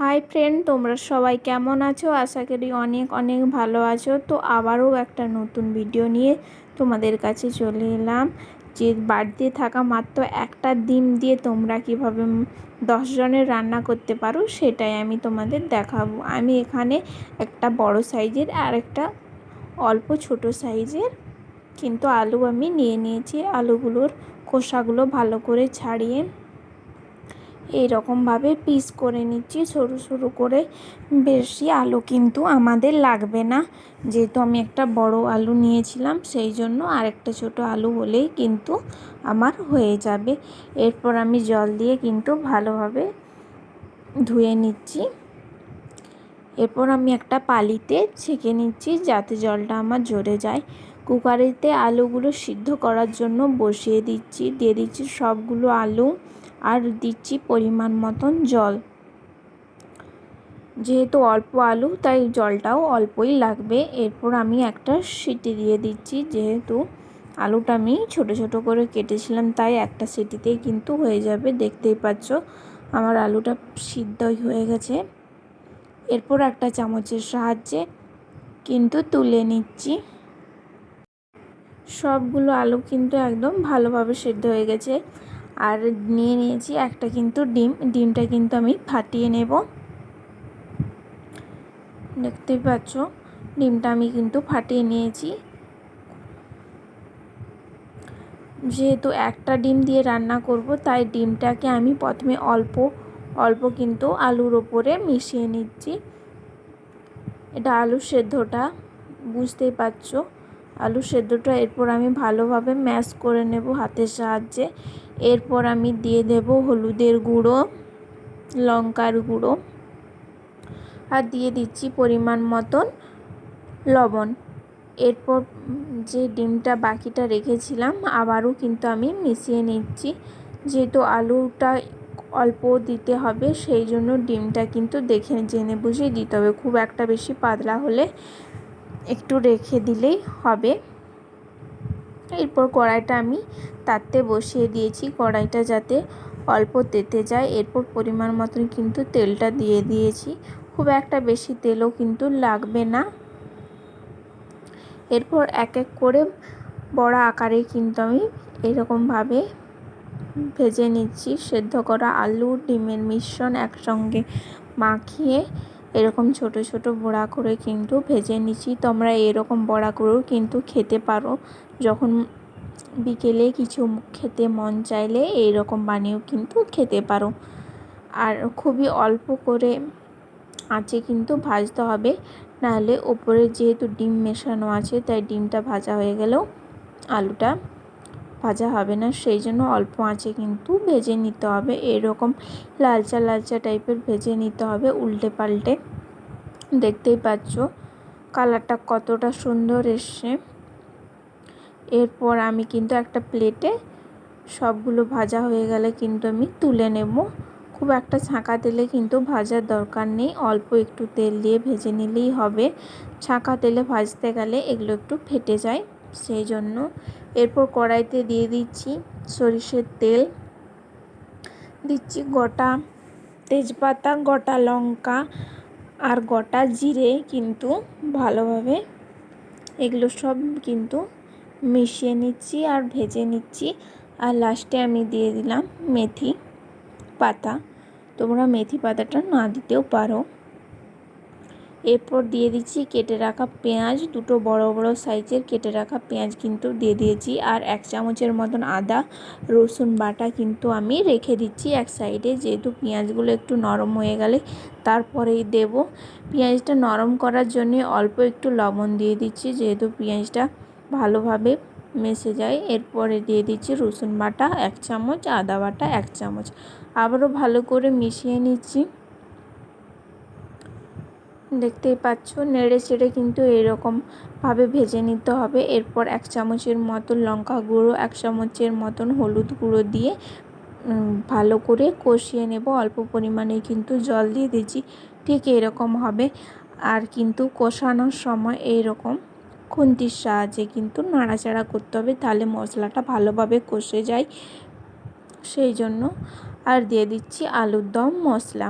Hi friend তোমরা সবাই কেমন আছো? আশা করি অনেক অনেক ভালো আছো। তো আবারও একটা নতুন ভিডিও নিয়ে তোমাদের কাছে চলে এলাম। যে বাড়িতে থাকা মাত্র একটা ডিম দিয়ে তোমরা কীভাবে জনের রান্না করতে পারো, সেটাই আমি তোমাদের দেখাবো। আমি এখানে একটা বড় সাইজের আর একটা অল্প ছোট সাইজের কিন্তু আলু আমি নিয়ে নিয়েছি। আলুগুলোর খোসাগুলো ভালো করে ছাড়িয়ে এই রকমভাবে পিস করে নিচ্ছি, সরু সরু করে বেশি আলু কিন্তু আমাদের লাগবে না। যেহেতু আমি একটা বড় আলু নিয়েছিলাম, সেই জন্য আরেকটা ছোট আলু হলেই কিন্তু আমার হয়ে যাবে। এরপর আমি জল দিয়ে কিন্তু ভালোভাবে ধুয়ে নিচ্ছি। এরপর আমি একটা পালিতে ছেঁকে নিচ্ছি যাতে জলটা আমার ঝরে যায়। কুকারেতে আলুগুলো সিদ্ধ করার জন্য বসিয়ে দিচ্ছি, দিয়ে দিচ্ছি সবগুলো আলু। আর দিচ্ছি পরিমাণ মতন জল। যেহেতু অল্প আলু, তাই জলটাও অল্পই লাগবে। এরপর আমি একটা সিটি দিয়ে দিচ্ছি। যেহেতু আলুটা আমি ছোট ছোট করে কেটেছিলাম, তাই একটা সিটিতেই কিন্তু হয়ে যাবে। দেখতেই পাচ্ছ, আমার আলুটা সিদ্ধই হয়ে গেছে। এরপর একটা চামচের সাহায্যে কিন্তু তুলে নিচ্ছি। সবগুলো আলু কিন্তু একদম ভালোভাবে সিদ্ধ হয়ে গেছে। আর নিয়ে নিয়েছি একটা কিন্তু ডিম, ডিমটা কিন্তু আমি ফাটিয়ে নেব। দেখতেই পাচ্ছ, ডিমটা আমি কিন্তু ফাটিয়ে নিয়েছি। যেহেতু একটা ডিম দিয়ে রান্না করব, তাই ডিমটাকে আমি প্রথমে অল্প অল্প কিন্তু আলুর ওপরে মিশিয়ে নিচ্ছি। এটা আলু সেদ্ধটা, বুঝতেই পারছ। আলু সেদ্ধটা এরপর আমি ভালোভাবে ম্যাশ করে নেব হাতের সাহায্যে। এরপর আমি দিয়ে দেব হলুদের গুঁড়ো, লঙ্কার গুঁড়ো আর দিয়ে দিচ্ছি পরিমাণ মতন লবণ। এরপর যে ডিমটা বাকিটা রেখেছিলাম আবারও কিন্তু আমি মিশিয়ে নিচ্ছি। যেহেতু আলুটা অল্প দিতে হবে, সেই জন্য ডিমটা কিন্তু দেখে জেনে বুঝে দিতে হবে। খুব একটা বেশি পাতলা হলে একটু রেখে দিলেই হবে। এরপর কড়াইটা আমি তাতে বসিয়ে দিয়েছি। কড়াইটা যাতে অল্প তেতে যায়। এরপর পরিমাণ মতন কিন্তু তেলটা দিয়ে দিয়েছি। খুব একটা বেশি তেলও কিন্তু লাগবে না। এরপর এক এক করে বড় আকারে কিন্তু আমি এরকমভাবে ভেজে নিচ্ছি। সেদ্ধ করা আলু, ডিমের মিশ্রণ একসঙ্গে মাখিয়ে এরকম ছোট ছোট বড়া করে কিন্তু ভেজে নিচ্ছি। তোমরা এরকম বড়া করেও কিন্তু খেতে পারো। যখন বিকেলে কিছু খেতে মন চাইলে এই রকম বানিয়েও কিন্তু খেতে পারো। আর খুবই অল্প করে আঁচে কিন্তু ভাজতে হবে। নাহলে ওপরে যেহেতু ডিম মেশানো আছে, তাই ডিমটা ভাজা হয়ে গেলেও আলুটা ভাজা হবে না, সেই জন্য অল্প আঁচে কিন্তু ভেজে নিতে হবে। এরকম লালচা লালচা টাইপের ভেজে নিতে হবে উল্টে পাল্টে। দেখতেই পাচ্ছ কালারটা কতটা সুন্দর এসছে। এরপর আমি কিন্তু একটা প্লেটে সবগুলো ভাজা হয়ে গেলে কিন্তু আমি তুলে নেব। খুব একটা ছাঁকা তেলে কিন্তু ভাজার দরকার নেই, অল্প একটু তেল দিয়ে ভেজে নিলেই হবে। ছাঁকা তেলে ভাজতে গেলে এগুলো একটু ফেটে যায়। সেই জন্য এরপর কড়াইতে দিয়ে দিচ্ছি সরিষের তেল। দিচ্ছি গোটা তেজপাতা, গোটা লঙ্কা আর গোটা জিরে কিন্তু ভালোভাবে এগুলো সব কিন্তু মিশিয়ে নিচ্ছি আর ভেজে নিচ্ছি। আর লাস্টে আমি দিয়ে দিলাম মেথি পাতা। তোমরা মেথি পাতাটা না দিতেও পারো। এরপর দিয়ে দিচ্ছি কেটে রাখা পেঁয়াজ। দুটো বড় বড় সাইজের কেটে রাখা পেঁয়াজ কিন্তু দিয়ে দিয়েছি। আর এক চামচের মতন আদা, রসুন বাটা কিন্তু আমি রেখে দিচ্ছি এক সাইডে। যেহেতু পেঁয়াজগুলো একটু নরম হয়ে গেলে তারপরেই দেব। পেঁয়াজটা নরম করার জন্য অল্প একটু লবণ দিয়ে দিচ্ছি। যেহেতু পেঁয়াজটা ভালোভাবে মেশে যায়, এরপরে দিয়ে দিচ্ছি রসুন বাটা, এক চামচ, আদা বাটা, এক চামচ। আবারও ভালো করে মিশিয়ে নিচ্ছি। দেখতেই পাচ্ছ, নেড়ে চেড়ে কিন্তু এরকমভাবে ভেজে নিতে হবে। এরপর এক চামচের মতন লঙ্কা গুঁড়ো, এক চামচের মতন হলুদ গুঁড়ো দিয়ে ভালো করে কষিয়ে নেব। অল্প পরিমাণে কিন্তু জল দিয়ে দিচ্ছি, ঠিক এরকম হবে। আর কিন্তু কষানোর সময় এইরকম খুন্তির সাহায্যে কিন্তু নাড়াচাড়া করতে হবে, তাহলে মশলাটা ভালোভাবে কষে যায়। সেই জন্য আর দিয়ে দিচ্ছি আলুর দম মশলা।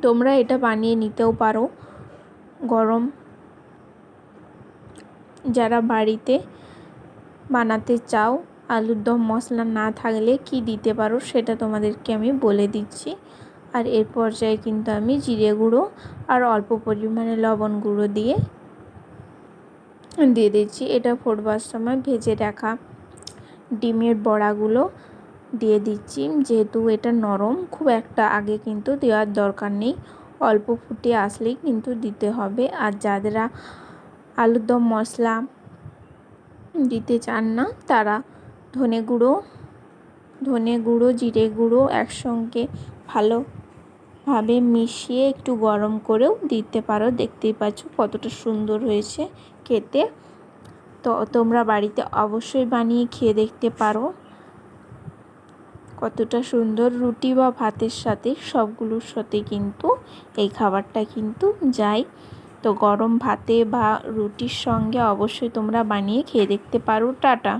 তোমরা এটা বানিয়ে নিতেও পারো। গরম। যারা বাড়িতে বানাতে চাও, আলুর দম, মশলা না থাকলে কি দিতে পারো সেটা তোমাদেরকে আমি বলে দিচ্ছি। আর এর পর্যায়ে কিন্তু আমি জিরে গুঁড়ো আর অল্প পরিমাণে লবণ গুঁড়ো দিয়ে দিয়ে দিচ্ছি। এটা ফোড়বার সময় ভেজে রাখা ডিমের বড়াগুলো দিয়ে দিচ্ছি। যেহেতু এটা নরম, খুব একটা আগে কিন্তু দেওয়ার দরকার নেই। অল্প ফুটে আসলেই কিন্তু দিতে হবে। আর যারা আলুর দম মশলা দিতে চান না, তারা ধনে গুঁড়ো ধনে গুঁড়ো, জিরে গুঁড়ো একসঙ্গে ভালোভাবে মিশিয়ে একটু গরম করেও দিতে পারো। দেখতেই পাচ্ছ কতটা সুন্দর হয়েছে খেতে। তো তোমরা বাড়িতে অবশ্যই বানিয়ে খেয়ে দেখতে পারো। কতটা সুন্দর রুটি বা ভাতের সাথে সবগুলোর সাথে কিন্তু এই খাবারটা কিন্তু যায়। তো গরম ভাতে বা রুটির সঙ্গে অবশ্যই তোমরা বানিয়ে খেয়ে দেখতে পারো। টাটা।